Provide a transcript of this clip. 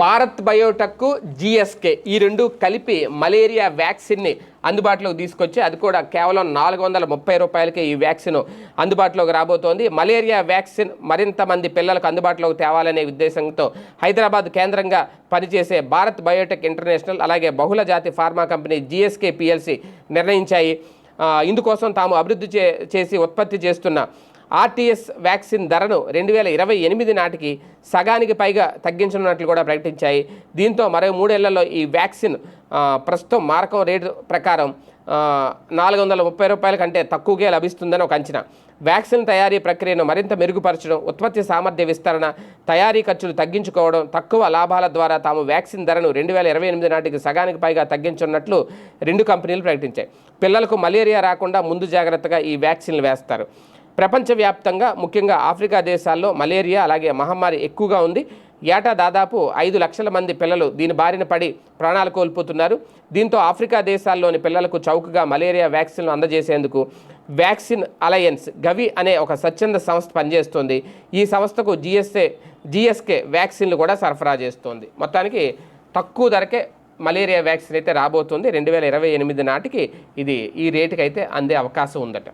Bharat Biotech GSK ఈ రెండు కలిపి మలేరియా వ్యాక్సిన్ని అందుబాటులోకి తీసుకొచ్చి అది కూడా కేవలం నాలుగు వందల ముప్పై రూపాయలకే ఈ వ్యాక్సిన్ అందుబాటులోకి రాబోతోంది. మలేరియా వ్యాక్సిన్ మరింత మంది పిల్లలకు అందుబాటులోకి తేవాలనే ఉద్దేశంతో హైదరాబాద్ కేంద్రంగా పనిచేసే భారత్ బయోటెక్ ఇంటర్నేషనల్ అలాగే బహుళ జాతి ఫార్మా కంపెనీ జిఎస్కే పిఎల్సి నిర్ణయించాయి. ఇందుకోసం తాము అభివృద్ధి చే చేసి ఉత్పత్తి చేస్తున్న ఆర్టీఎస్ వ్యాక్సిన్ ధరను రెండు వేల ఇరవై ఎనిమిది నాటికి సగానికి పైగా తగ్గించనున్నట్లు కూడా ప్రకటించాయి. దీంతో మరో మూడేళ్ళలో ఈ వ్యాక్సిన్ ప్రస్తుతం మారకం రేటు ప్రకారం నాలుగు వందల ముప్పై రూపాయల కంటే తక్కువగా లభిస్తుందని ఒక అంచనా. వ్యాక్సిన్ తయారీ ప్రక్రియను మరింత మెరుగుపరచడం ఉత్పత్తి సామర్థ్య విస్తరణ తయారీ ఖర్చులు తగ్గించుకోవడం తక్కువ లాభాల ద్వారా తాము వ్యాక్సిన్ ధరను రెండు వేల ఇరవై ఎనిమిది నాటికి సగానికి పైగా తగ్గించున్నట్లు రెండు కంపెనీలు ప్రకటించాయి. పిల్లలకు మలేరియా రాకుండా ముందు జాగ్రత్తగా ఈ వ్యాక్సిన్లు వేస్తారు. ప్రపంచవ్యాప్తంగా ముఖ్యంగా ఆఫ్రికా దేశాల్లో మలేరియా అలాగే మహమ్మారి ఎక్కువగా ఉంది. ఏటా దాదాపు ఐదు లక్షల మంది పిల్లలు దీని బారిన పడి ప్రాణాలు కోల్పోతున్నారు. దీంతో ఆఫ్రికా దేశాల్లోని పిల్లలకు చౌకగా మలేరియా వ్యాక్సిన్లు అందజేసేందుకు వ్యాక్సిన్ అలయన్స్ గవి అనే ఒక స్వచ్ఛంద సంస్థ పనిచేస్తుంది. ఈ సంస్థకు జిఎస్ఏ జిఎస్కే వ్యాక్సిన్లు కూడా సరఫరా చేస్తోంది. మొత్తానికి తక్కువ ధరకే మలేరియా వ్యాక్సిన్ అయితే రాబోతుంది. రెండు వేల ఇరవై ఎనిమిది నాటికి ఇది ఈ రేటుకి అయితే అందే అవకాశం ఉందట.